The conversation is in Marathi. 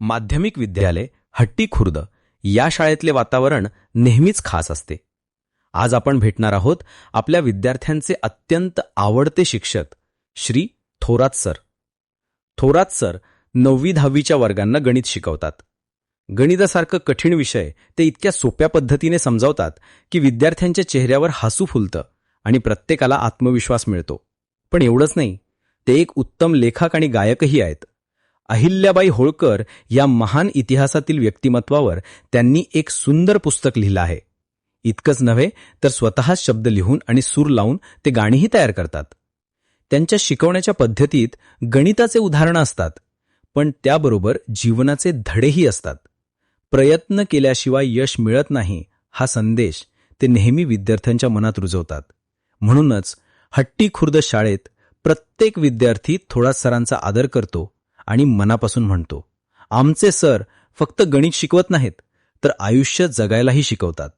माध्यमिक विद्यालय हट्टी खुर्द या शाळेतले वातावरण नेहमीच खास असते. आज आपण भेटणार आहोत आपल्या विद्यार्थ्यांचे अत्यंत आवडते शिक्षक श्री थोरात सर. थोरात सर नववी दहावीच्या वर्गांना गणित शिकवतात. गणितासारखं कठीण विषय ते इतक्या सोप्या पद्धतीने समजावतात की विद्यार्थ्यांच्या चेहऱ्यावर हसू फुलतं आणि प्रत्येकाला आत्मविश्वास मिळतो. पण एवढंच नाही ते एक उत्तम लेखक आणि गायकही आहेत. अहिल्याबाई होळकर या महान इतिहासातील व्यक्तिमत्वावर त्यांनी एक सुंदर पुस्तक लिहिलं आहे. इतकंच नव्हे तर स्वतःच शब्द लिहून आणि सूर लावून ते गाणीही तयार करतात. त्यांच्या शिकवण्याच्या पद्धतीत गणिताचे उदाहरणं असतात पण त्याबरोबर जीवनाचे धडेही असतात. प्रयत्न केल्याशिवाय यश मिळत नाही हा संदेश ते नेहमी विद्यार्थ्यांच्या मनात रुजवतात. म्हणूनच हट्टी खुर्द शाळेत प्रत्येक विद्यार्थी थोडा सरांचा आदर करतो आणि मनापासून म्हणतो आमचे सर फक्त गणित शिकवत नाहीत तर आयुष्य जगायलाही शिकवतात.